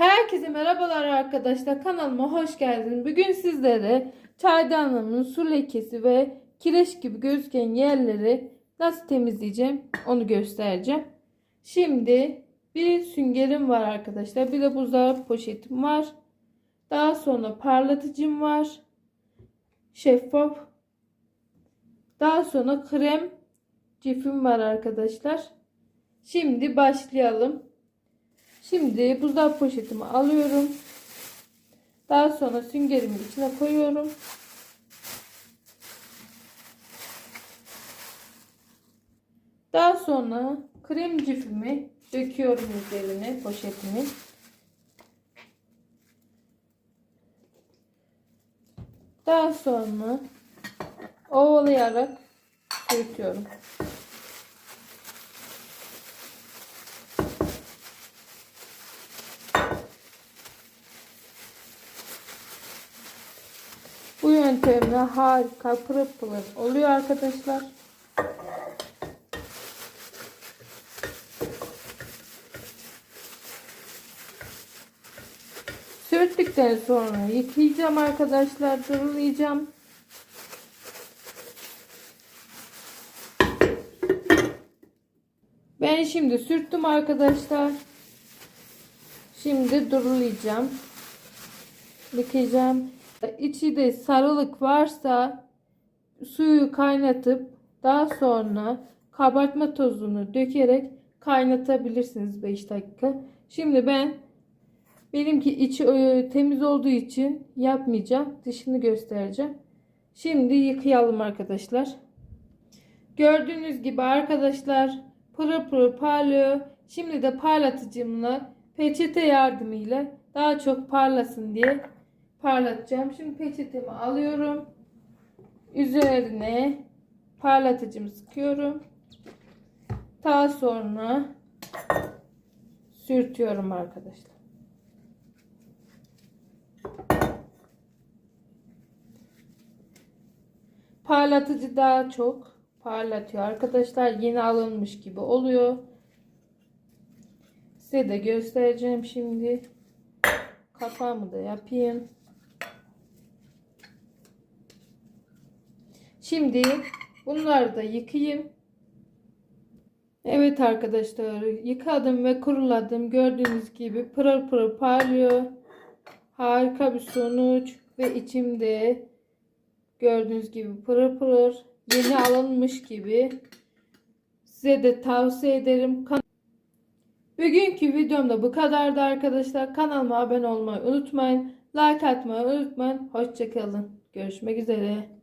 Herkese merhabalar arkadaşlar. Kanalıma hoş geldiniz. Bugün sizlere çaydanlığımın su lekesi ve kireç gibi gözüken yerleri nasıl temizleyeceğim onu göstereceğim. Şimdi bir süngerim var arkadaşlar. Bir de buzdolabı poşetim var. Daha sonra parlatıcım var. Şeffaf. Daha sonra krem cifim var arkadaşlar. Şimdi başlayalım. Şimdi buzdolabı poşetimi alıyorum. Daha sonra süngerimin içine koyuyorum. Daha sonra krem cifimi döküyorum üzerine poşetimin. Daha sonra ovalayarak sürtüyorum. Bu yöntemle harika pırıl pırıl oluyor arkadaşlar. Sürttükten sonra yıkayacağım arkadaşlar. Durulayacağım. Ben şimdi sürttüm arkadaşlar. Şimdi durulayacağım. Yıkayacağım. İçi de sarılık varsa suyu kaynatıp daha sonra kabartma tozunu dökerek kaynatabilirsiniz 5 dakika. Şimdi ben benimki içi e, temiz olduğu için yapmayacağım. Dışını göstereceğim. Şimdi yıkayalım arkadaşlar. Gördüğünüz gibi arkadaşlar pırıl pırıl parlıyor. Şimdi de parlatıcımla peçete yardımıyla daha çok parlasın diye parlatacağım. Şimdi peçetemi alıyorum. Üzerine parlatıcımı sıkıyorum. Daha sonra sürtüyorum arkadaşlar. Parlatıcı daha çok parlatıyor arkadaşlar. Yeni alınmış gibi oluyor. Size de göstereceğim şimdi. Kapağımı da yapayım. Şimdi bunları da yıkayayım. Evet arkadaşlar yıkadım ve kuruladım. Gördüğünüz gibi pırıl pırıl parlıyor. Harika bir sonuç ve içimde gördüğünüz gibi pırıl pırıl yeni alınmış gibi. Size de tavsiye ederim. Bugünkü videomda bu kadardı arkadaşlar. Kanalıma abone olmayı unutmayın. Like atmayı unutmayın. Hoşçakalın. Görüşmek üzere.